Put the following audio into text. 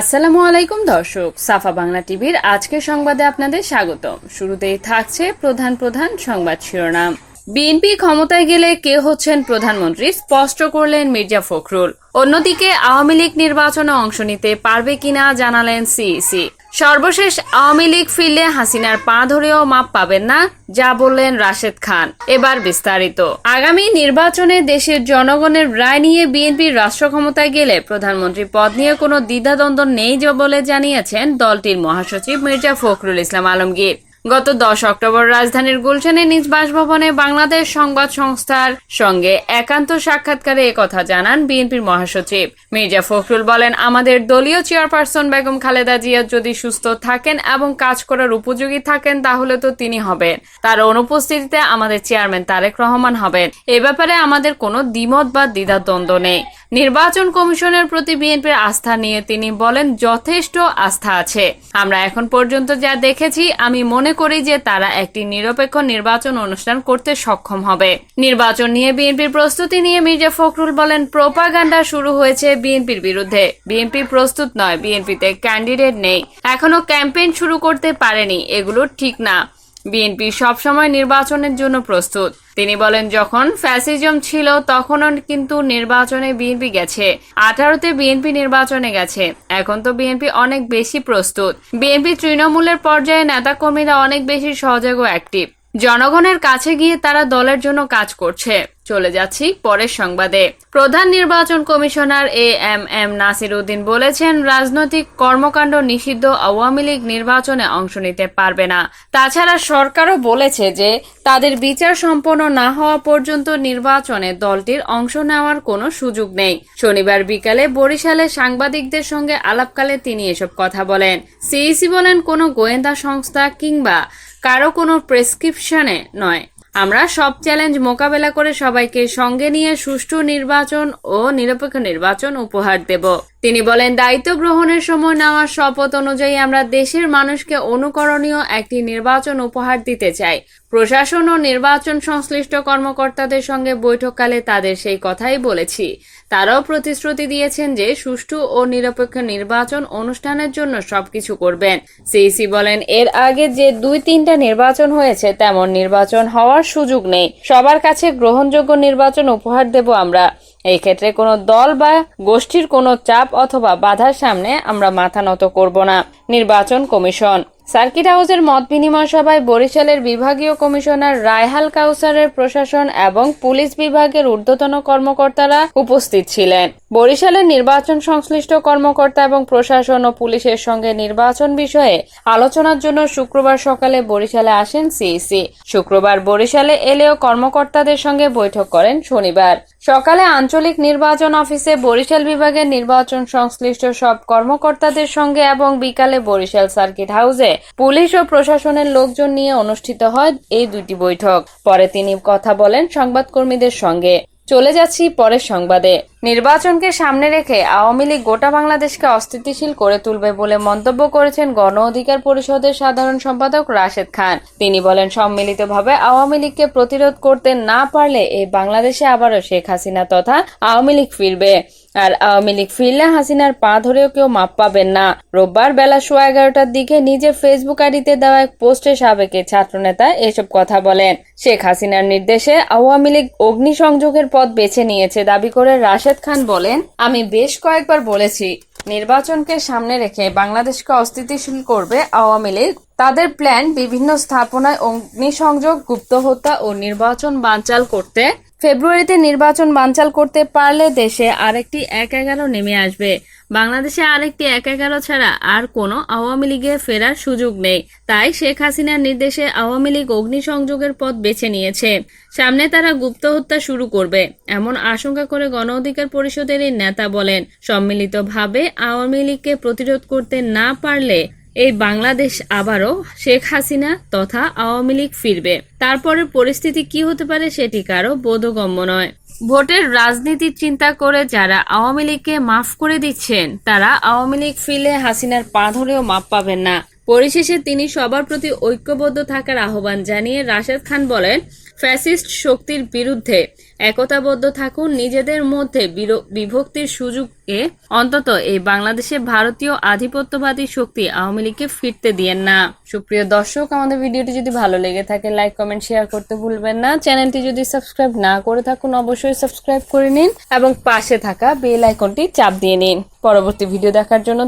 আসসালামু আলাইকুম দর্শক, সাফা বাংলা টিভির আজকের সংবাদে আপনাদের স্বাগতম। শুরুতেই থাকছে প্রধান প্রধান সংবাদ শিরোনাম। বিএনপি ক্ষমতায় গেলে কে হচ্ছেন প্রধানমন্ত্রী স্পষ্ট করলেন মির্জা ফখরুল। অন্যদিকে আওয়ামী লীগ নির্বাচনে অংশ নিতে পারবে কিনা জানালেন সিইসি। সর্বশেষ আওয়ামী লীগ ফিরলে হাসিনার পা ধরেও মাপ পাবেন না, যা বললেন রাশেদ খান। এবার বিস্তারিত। আগামী নির্বাচনে দেশের জনগণের রায় নিয়ে বিএনপির রাষ্ট্র ক্ষমতায় গেলে প্রধানমন্ত্রী পদ নিয়ে কোনো দ্বিধাদ্বন্দ্ব নেই বলে জানিয়েছেন দলটির মহাসচিব মির্জা ফখরুল ইসলাম আলমগীর। গত দশ অক্টোবর রাজধানীর গুলশানে নিজ বাসভবনে বাংলাদেশ সংবাদ সংস্থার সঙ্গে একান্ত সাক্ষাৎকারে একথা জানান বিএনপির মহাসচিব। মির্জা ফখরুল বলেন, আমাদের দলীয় চেয়ারপারসন বেগম খালেদা জিয়া যদি সুস্থ থাকেন এবং কাজ করার উপযোগী থাকেন, তাহলে তো তিনি হবেন। তার অনুপস্থিতিতে আমাদের চেয়ারম্যান তারেক রহমান হবেন। এ ব্যাপারে আমাদের কোনো দ্বিমত বা দ্বিধাদ্বন্দ্ব নেই। নির্বাচন কমিশনের প্রতি বিএনপির আস্থা নিয়ে তিনি বলেন, যথেষ্ট আস্থা আছে। আমরা এখন পর্যন্ত যা দেখেছি, আমি মনে করি যে তারা একটি নিরপেক্ষ নির্বাচন অনুষ্ঠান করতে সক্ষম হবে। নির্বাচন নিয়ে বিএনপির প্রস্তুতি নিয়ে মির্জা ফখরুল বলেন, প্রোপাগান্ডা শুরু হয়েছে বিএনপির বিরুদ্ধে। বিএনপি প্রস্তুত নয়, বিএনপিতে ক্যান্ডিডেট নেই। এখনও ক্যাম্পেইন শুরু করতে পারেনি। এগুলো ঠিক না। বিএনপি সবসময় নির্বাচনের জন্য প্রস্তুত। তিনি বলেন, যখন ফ্যাসিজম ছিল, তখনও কিন্তু নির্বাচনে বিএনপি গেছে। আঠারোতে বিএনপি নির্বাচনে গেছে। এখন তো বিএনপি অনেক বেশি প্রস্তুত। বিএনপি তৃণমূলের পর্যায়ে নেতাকর্মীরা অনেক বেশি সহযোগ অ্যাক্টিভ জনগণের কাছে গিয়ে তারা দলের জন্য কাজ করছে। চলে যাচ্ছি পরের সংবাদে। প্রধান নির্বাচন commissioner A M M Nasir Uddin বলেছেন, রাজনৈতিক কর্মকাণ্ড নিষিদ্ধ আওয়ামী লীগ নির্বাচনে অংশ নিতে পারবে না। তাছাড়া সরকারও বলেছে যে, তাদের বিচার সম্পন্ন না হওয়া পর্যন্ত নির্বাচনে দলটির অংশ নেওয়ার কোনো সুযোগ নেই। শনিবার বিকালে বরিশালে সাংবাদিকদের সঙ্গে আলাপকালে তিনি এসব কথা বলেন। সিইসি বলেন, কোনো গোয়েন্দা সংস্থা কিংবা কারও কোনো প্রেসক্রিপশনে নয়। আমরা সব চ্যালেঞ্জ মোকাবেলা করে সবাইকে সঙ্গে নিয়ে সুষ্ঠু নির্বাচন ও নিরপেক্ষ নির্বাচন উপহার দেব। তিনি বলেন, দায়িত্ব গ্রহণের সময় নেওয়া শপথ অনুযায়ী আমরা দেশের মানুষকে অনুকরণীয় একটি নির্বাচন উপহার দিতে চাই। প্রশাসন ও নির্বাচন সংশ্লিষ্ট কর্মকর্তাদের সঙ্গে বৈঠককালে তাদের সেই কথাই বলেছি। তারাও প্রতিশ্রুতি দিয়েছেন যে সুষ্ঠু ও নিরপেক্ষ নির্বাচন অনুষ্ঠানের জন্য সবকিছু করবেন। সিইসি বলেন, এর আগে যে দুই তিনটা নির্বাচন হয়েছে, তেমন নির্বাচন হওয়ার সুযোগ নেই। সবার কাছে গ্রহণযোগ্য নির্বাচন উপহার দেব আমরা। এই ক্ষেত্রে কোনো দল বা গোষ্ঠীর কোনো চাপ অথবা বাধার সামনে আমরা মাথা নত করব না। নির্বাচন কমিশন সার্কিট হাউসের মত বিনিময় সভায় বরিশালের বিভাগীয় কমিশনার রায়হাল কাউসারের প্রশাসন এবং পুলিশ বিভাগের ঊর্ধ্বতন কর্মকর্তারা উপস্থিত ছিলেন। বরিশালের নির্বাচন সংশ্লিষ্ট কর্মকর্তা এবং প্রশাসন ও পুলিশের সঙ্গে নির্বাচন বিষয়ে আলোচনার জন্য শুক্রবার সকালে বরিশালে আসেন সিইসি। শুক্রবার বরিশালে এলেও কর্মকর্তাদের সঙ্গে বৈঠক করেন শনিবার। সকালে আঞ্চলিক নির্বাচন অফিসে বরিশাল বিভাগের নির্বাচন সংশ্লিষ্ট সব কর্মকর্তাদের সঙ্গে এবং বিকালে বরিশাল সার্কিট হাউসে পুলিশ ও প্রশাসনের লোকজন নিয়ে অনুষ্ঠিত হয় এই দুটি বৈঠক। পরে তিনি কথা বলেন সংবাদকর্মীদের সঙ্গে। চলে যাচ্ছি পরের সংবাদে। নির্বাচনকে সামনে রেখে আওয়ামী লীগ গোটা বাংলাদেশকে অস্থিতিশীল করে তুলবে বলে মন্তব্য করেছেন গণ অধিকার পরিষদের সাধারণ সম্পাদক রাশেদ খান। তিনি বলেন, সম্মিলিতভাবে আওয়ামী লীগকে প্রতিরোধ করতে না পারলে এই বাংলাদেশে আবারও শেখ হাসিনা তথা আওয়ামী লীগ ফিরবে। আর আওয়ামী লীগ ফিরলে হাসিনার পা ধরেও কেউ মাপ পাবেন না। রোববার বেলা সোয়া এগারোটার দিকে নিজের ফেসবুক আইডিতে দেওয়া এক পোস্টে সাবেক ছাত্রনেতা এসব কথা বলেন। শেখ হাসিনার নির্দেশে আওয়ামী লীগ অগ্নিসংযোগের পথ বেছে নিয়েছে দাবি করে রাশেদ খান বলেন, আমি বেশ কয়েকবার বলেছি, নির্বাচনকে সামনে রেখে বাংলাদেশকে অস্থিতিশীল করবে আওয়ামী লীগ। তাদের প্ল্যান বিভিন্ন স্থাপনায় অগ্নিসংযোগ গুপ্ত হত্যা ও নির্বাচন বানচাল করতে, ফেব্রুয়ারিতে নির্বাচন বানচাল করতে পারলে দেশে আরেকটি এক এগারো নেমে আসবে। বাংলাদেশে আরেকটি এক এগারো ছাড়া আর কোনো আওয়ামী লীগে ফেরার সুযোগ নেই। তাই শেখ হাসিনার নির্দেশে আওয়ামী লীগ অগ্নিসংযোগের পথ বেছে নিয়েছে। সামনে তারা গুপ্ত হত্যা শুরু করবে, এমন আশঙ্কা করে গণ অধিকার পরিষদের এই নেতা বলেন। সম্মিলিতভাবে আওয়ামী লীগকে প্রতিরোধ করতে না পারলে এই বাংলাদেশ আবারও শেখ হাসিনা তথা আওয়ামী লীগ ফিরবে। তারপরে পরিস্থিতি কি হতে পারে সেটি কারও বোধগম্য নয়। ভোটের রাজনীতি চিন্তা করে যারা আওয়ামী লীগকে মাফ করে দিচ্ছেন, তারা আওয়ামী লীগ ফিলে হাসিনার পা ধরেও মাপ পাবেন না। পরিশেষে তিনি সবার প্রতি ঐক্যবদ্ধ থাকার আহ্বান জানিয়ে রাশেদ খান বলেন ফ্যাসিস্ট শক্তির বিরুদ্ধে একতাবদ্ধ থাকুন। নিজেদের মধ্যে বিভক্তির সুযোগে অন্তত এই বাংলাদেশে ভারতীয় আধিপত্যবাদী শক্তি আওয়ামী লীগকে ফিরতে দিয়েন না। সুপ্রিয় দর্শক, আমাদের ভিডিওটি যদি ভালো লেগে থাকে লাইক কমেন্ট শেয়ার করতে ভুলবেন না। চ্যানেলটি যদি সাবস্ক্রাইব না করে থাকুন, অবশ্যই সাবস্ক্রাইব করে নিন এবং পাশে থাকা বেল আইকনটি চাপ দিয়ে নিন। পরবর্তী ভিডিও দেখার জন্য